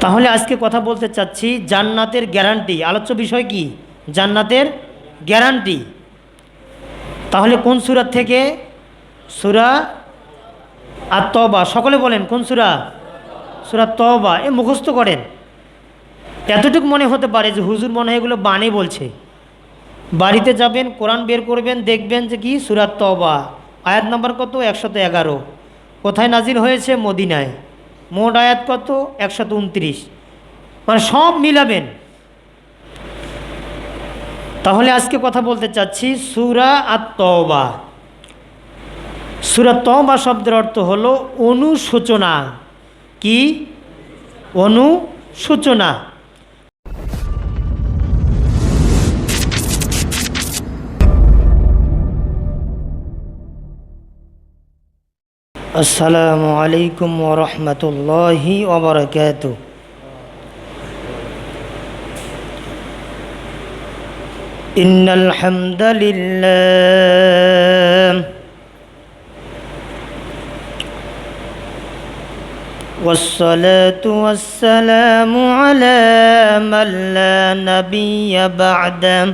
তাহলে আজকে কথা বলতে চাচ্ছি জান্নাতের গ্যারান্টি। আলোচ্য বিষয় কি? জান্নাতের গ্যারান্টি। তাহলে কোন সুরার থেকে? সুরা আর তবা সকলে বলেন, কোন সুরা? সুরা তবা এ মুখস্থ করেন। এতটুকু মনে হতে পারে যে হুজুর মনে হয় এগুলো বানে বলছে। বাড়িতে যাবেন, কোরআন বের করবেন, দেখবেন যে কি? সুরাত তবা আয়াত নাম্বার কত? একশত এগারো। কোথায় নাজিল হয়েছে? মদিনায়। মোট আয়াত কত? একশত উনত্রিশ। মানে সব মিলাবেন। তাহলে আজকে কথা বলতে চাচ্ছি সুরা আর তবা সুরা তবা শব্দের অর্থ হলো অনুশোচনা। কি? অনুসূচনা আসসালামু আলাইকুম ওরহমতুল্লাহি ওবরাকাত إن الحمد لله والصلاة والسلام على من لا نبي بعده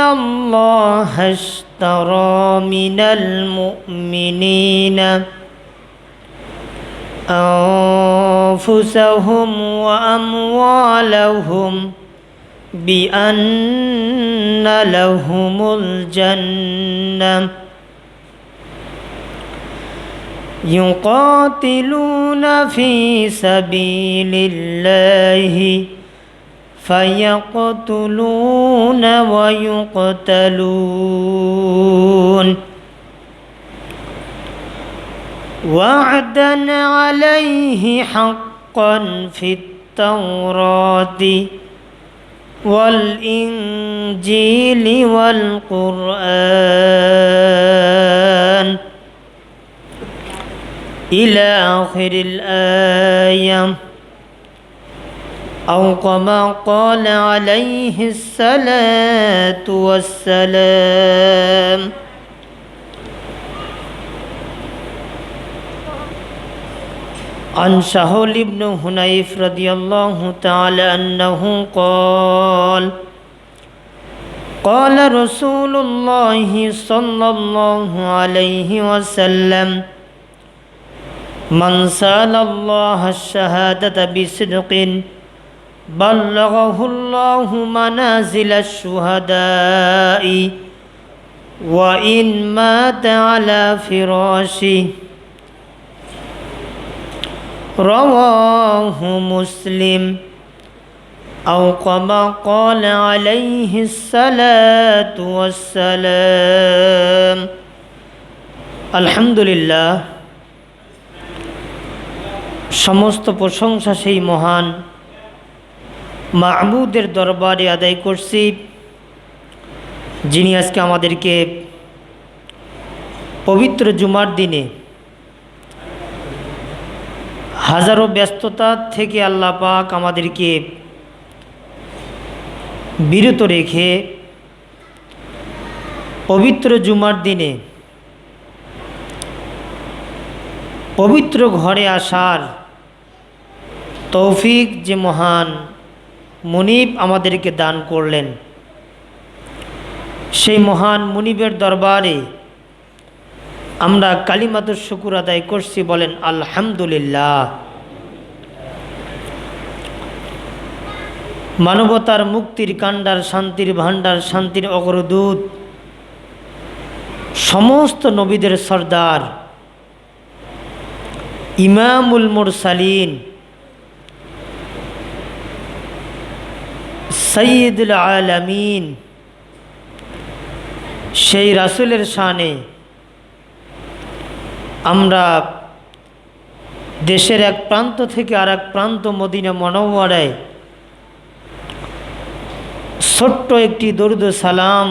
الله اشترى من المؤمنين أنفسهم وأموالهم بأن لهم الجنة يقاتلون في سبيل الله فيقتلون ويقتلون. وعدا عليه حقا في التوراة والإنجيل والقرآن. إلى آخر الآية. أو كما قال عليه الصلاة والسلام. عن شهول بن هنيف رضي الله تعالى أنه قال قال رسول الله صلى الله عليه وسلم من سأل الله الشهادة بصدق بلغه الله منازل الشهداء وإن مات على فراشه رواه مسلم أو كما قال عليه الصلاة والسلام الحمد لله সমস্ত প্রশংসা সেই মহান মাহবুদের দরবারে আদায় করছি। যিনি আজকে আমাদেরকে পবিত্র জুমার দিনে হাজারো ব্যস্ততা থেকে আল্লাহ পাক আমাদেরকে বিরত রেখে পবিত্র জুমার দিনে পবিত্র ঘরে আসার তৌফিক যে মহান মুনিব আমাদেরকে দান করলেন। সেই মহান মুনিবের দরবারে আমরা কালিমাতুর শুকুর আদায় করছি, বলেন, আলহামদুলিল্লাহ। মানবতার মুক্তির কাণ্ডার, শান্তির ভাণ্ডার, শান্তির অগ্রদূত, সমস্ত নবীদের সর্দার, ইমামুল মুরসালিন সৈয়দুল আলমিন। সেই রাসুলের শানে আমরা দেশের এক প্রান্ত থেকে আর এক প্রান্ত মদিনা মনোয়ারায় ছোট্ট একটি দরুদ সালাম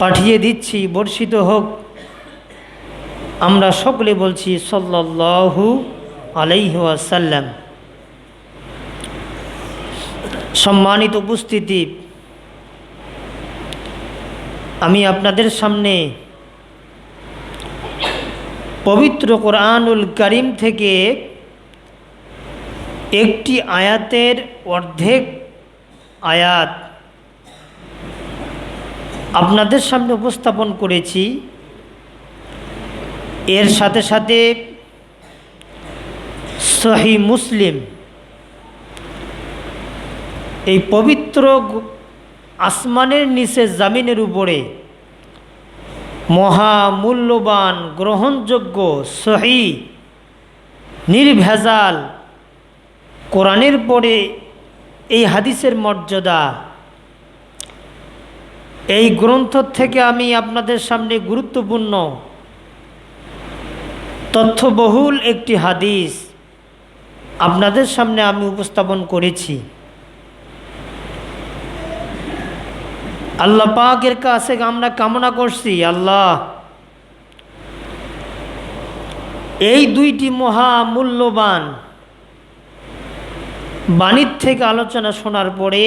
পাঠিয়ে দিচ্ছি, বর্ষিত হোক। আমরা সকলে বলছি সল্লাহু আলাইহাসাল্লাম সম্মানিত উপস্থিতি। আমি আপনাদের সামনে পবিত্র কোরআনুল করিম থেকে একটি আয়াতের অর্ধেক আয়াত আপনাদের সামনে উপস্থাপন করেছি। এর সাথে সাথে সহি মুসলিম এই পবিত্র আসমানের নিচে জামিনের উপরে মহামূল্যবান গ্রহণযোগ্য, সহি, নির্ভেজাল কোরআনের পরে এই হাদিসের মর্যাদা। এই গ্রন্থ থেকে আমি আপনাদের সামনে গুরুত্বপূর্ণ, তথ্যবহুল একটি হাদিস আপনাদের সামনে আমি উপস্থাপন করেছি। আল্লাহ পাকের কাছে আমরা কামনা করছি, আল্লাহ। এই দুইটি মহা মূল্যবান বাণীর থেকে আলোচনা শোনার পরে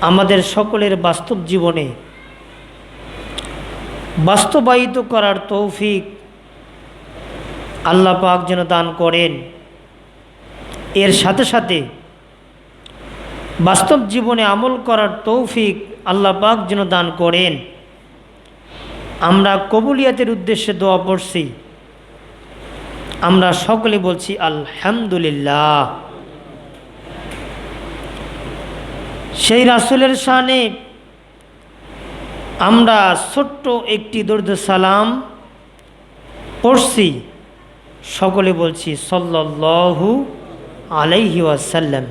আমাদের সকলের বাস্তব জীবনে বাস্তবায়িত করার তৌফিক আল্লাহ পাক যেন দান করেন। এর সাথে সাথে বাস্তব জীবনে আমল করার তৌফিক আল্লাহ পাক যেন দান করেন। আমরা কবুলিয়াতের উদ্দেশ্যে দোয়া পড়ছি। আমরা সকলে বলছি আলহামদুলিল্লাহ। সেই রাসুলের শানে আমরা ছোট্ট একটি দর্দ সালাম পড়ছি। সকলে বলছি সল্লাহু আলাইহি ওয়াসাল্লাম।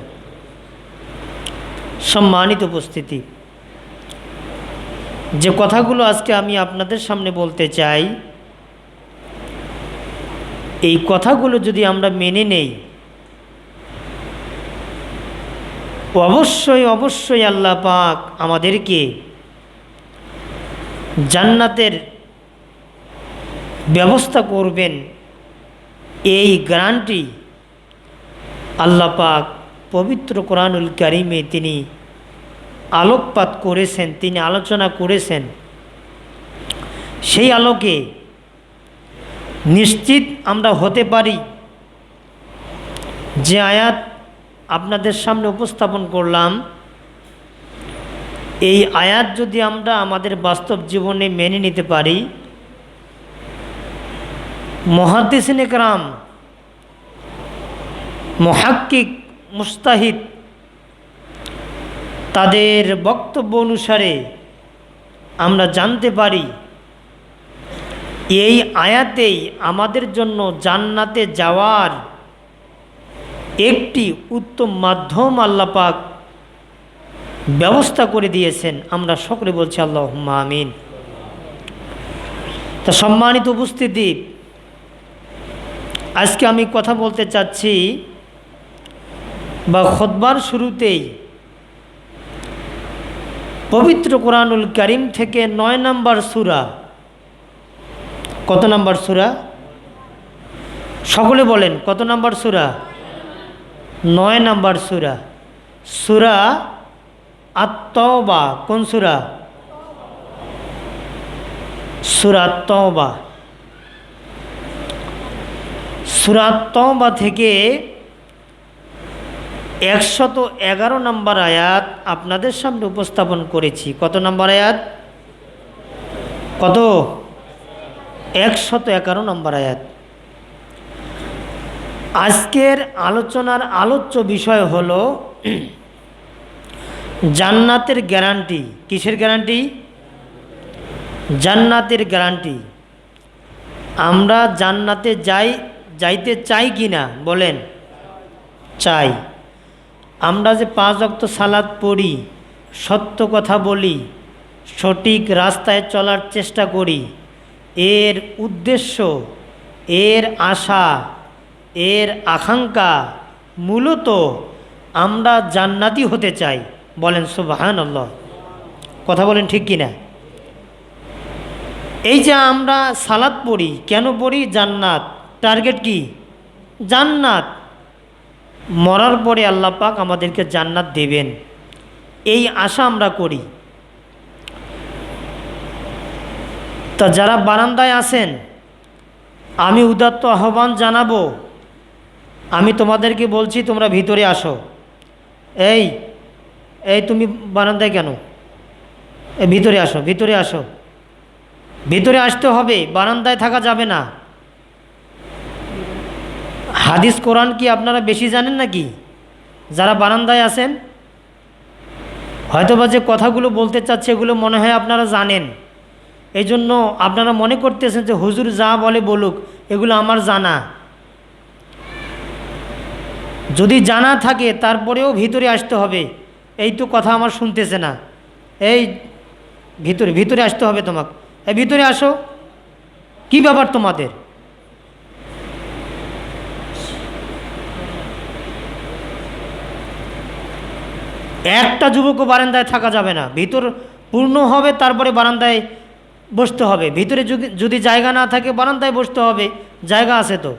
সম্মানিত উপস্থিতি। যে কথাগুলো আজকে আমি আপনাদের সামনে বলতে চাই, এই কথাগুলো যদি আমরা মেনে নেই, অবশ্যই অবশ্যই আল্লাহ পাক আমাদেরকে জান্নাতের ব্যবস্থা করবেন। এই গ্রান্টি আল্লাহ পাক পবিত্র কোরআনুল কারিমে তিনি আলোকপাত করেছেন, তিনি আলোচনা করেছেন। সেই আলোকে নিশ্চিত আমরা হতে পারি যে আয়াত আপনাদের সামনে উপস্থাপন করলাম। এই আয়াত যদি আমরা আমাদের বাস্তব জীবনে মেনে নিতে পারি, মহাদিসিন একরাম মহাক্কিক, মুস্তাহিদ তাদের বক্তব্য অনুসারে আমরা জানতে পারি, এই আয়াতেই আমাদের জন্য জান্নাতে যাওয়ার একটি উত্তম মাধ্যম আল্লাপাক ব্যবস্থা করে দিয়েছেন। আমরা সকলে বলছি আল্লাহ আমিন। তা সম্মানিত উপস্থিতি, আজকে আমি কথা বলতে চাচ্ছি বা খোদবার শুরুতেই পবিত্র কোরআনুল করিম থেকে নয় নম্বর সুরা। কত নম্বর সুরা? সকলে বলেন, কত নম্বর সুরা? নয় নম্বর সুরা। সুরা আত্মবা কোন সুরা? সুরা আত্মবা সুরা আত্মবা থেকে একশত এগারো নম্বর আয়াত আপনাদের সামনে উপস্থাপন করেছি। কত নম্বর আয়াত? কত? একশত এগারো নম্বর আয়াত। আজকের আলোচনার আলোচ্য বিষয় হল জান্নাতের গ্যারান্টি। কিসের গ্যারান্টি? জান্নাতের গ্যারান্টি। আমরা জান্নাতে যাই, যাইতে চাই কি না বলেন। চাই। আমরা যে পাঁচ অক্ত সালাদ পড়ি, সত্য কথা বলি, সঠিক রাস্তায় চলার চেষ্টা করি, এর উদ্দেশ্য, এর আশা, এর আকাঙ্ক্ষা মূলত আমরা জান্নাতি হতে চাই। বলেন সুবাহান আল্লাহ কথা বলেন ঠিক কিনা? এই যে আমরা সালাদ পড়ি, কেন পড়ি জান্নাত? টার্গেট কি? জান্নাত। মরার পরে আল্লাহ পাক আমাদেরকে জান্নাত দেবেন। এই আশা আমরা করি। তা যারা বারান্দায় আছেন, আমি উদাত্ত আহ্বান জানাব। আমি তোমাদেরকে বলছি, তোমরা ভিতরে আসো। এই এই তুমি বারান্দায় কেন? ভিতরে আসো ভিতরে আসো। ভিতরে আসতে হবে, বারান্দায় থাকা যাবে না। হাদিস কোরআন কি আপনারা বেশি জানেন নাকি? যারা বারান্দায় আছেন, হয়তোবা যে কথাগুলো বলতে চাচ্ছে এগুলো মনে হয় আপনারা জানেন। এই জন্য আপনারা মনে করতেছেন যে হুজুর যা বলে বলুক, এগুলো আমার জানা। যদি জানা থাকে, তারপরেও ভিতরে আসতে হবে। এই তো কথা আমার শুনতেছে না। এই ভিতরে ভিতরে আসতে হবে তোমাকে। এই ভিতরে আসো। কি ব্যাপার তোমাদের? একটা যুবকও বারান্দায় থাকা যাবে না। ভিতর পূর্ণ হবে, তারপরে বারান্দায় বসতে হবে। ভিতরে যদি জায়গা না থাকে, বারান্দায় বসতে হবে। জায়গা আছে তো।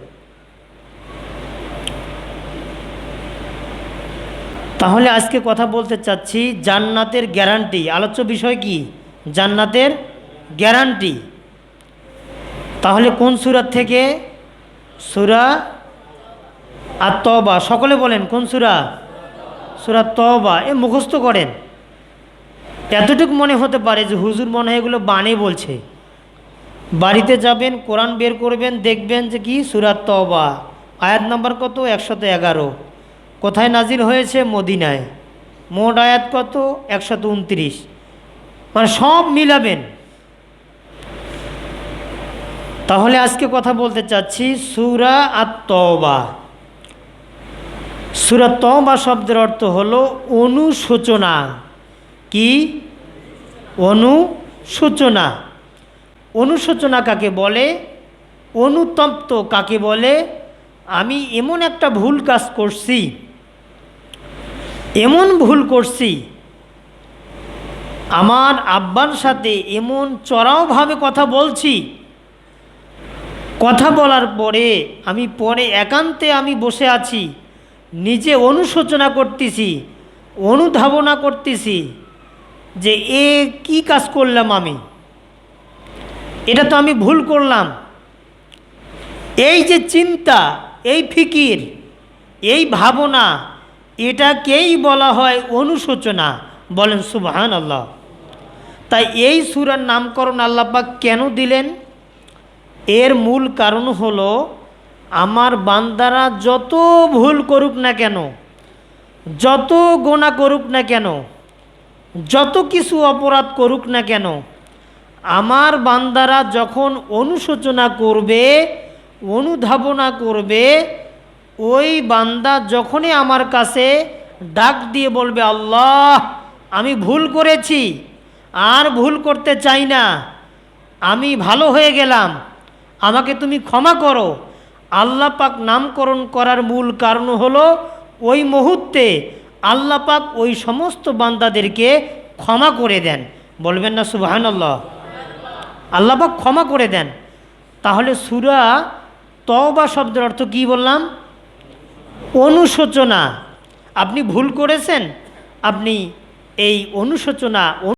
তাহলে আজকে কথা বলতে চাচ্ছি জান্নাতের গ্যারান্টি। আলোচ্য বিষয় কি? জান্নাতের গ্যারান্টি। তাহলে কোন সুরাত থেকে? সুরা আর তবা সকলে বলেন, কোন সুরা? সুরা তবা এ মুখস্থ করেন। এতটুকু মনে হতে পারে যে হুজুর মনে হয় এগুলো বানে বলছে। বাড়িতে যাবেন, কোরআন বের করবেন, দেখবেন যে কি? সুরাত তবা আয়াত নাম্বার কত? একশত এগারো। কোথায় নাজিল হয়েছে? মদিনায়। মোট আয়াত কত? একশত উনত্রিশ। মানে সব মিলাবেন। তাহলে আজকে কথা বলতে চাচ্ছি সুরা আর সুরা তবা শব্দের অর্থ হলো অনুশোচনা। কি? অনুশোচনা। অনুশোচনা কাকে বলে? অনুতপ্ত কাকে বলে? আমি এমন একটা ভুল কাজ করছি। এমন ভুল করছি। আমার আব্বার সাথে এমন চড়াওভাবে কথা বলছি। কথা বলার পরে আমি পরে একান্তে আমি বসে আছি। নিজে অনুশোচনা করতেছি, অনুধাবনা করতেছি যে এ কি কাজ করলাম আমি। এটা তো আমি ভুল করলাম। এই যে চিন্তা, এই ফিকির, এই ভাবনা, এটাকেই বলা হয় অনুশোচনা। বলেন সুবহান আল্লাহ তাই এই সুরার নামকরণ আল্লাপাক কেন দিলেন? এর মূল কারণ হলো আমার বান্দারা যত ভুল করুক না কেন, যত গোনা করুক না কেন, যত কিছু অপরাধ করুক না কেন, আমার বান্দারা যখন অনুশোচনা করবে, অনুধাবনা করবে, ওই বান্দা যখনই আমার কাছে ডাক দিয়ে বলবে, আল্লাহ, আমি ভুল করেছি, আর ভুল করতে চাই না, আমি ভালো হয়ে গেলাম, আমাকে তুমি ক্ষমা করো। আল্লাহ পাক নামকরণ করার মূল কারণ হলো ওই মুহূর্তে আল্লাহ পাক ওই সমস্ত বান্দাদেরকে ক্ষমা করে দেন। বলবেন না সুবাহান আল্লাহ আল্লাহ পাক ক্ষমা করে দেন। তাহলে সুরা তবা শব্দের অর্থ কী বললাম? অনুশোচনা। আপনি ভুল করেছেন, আপনি এই অনুশোচনা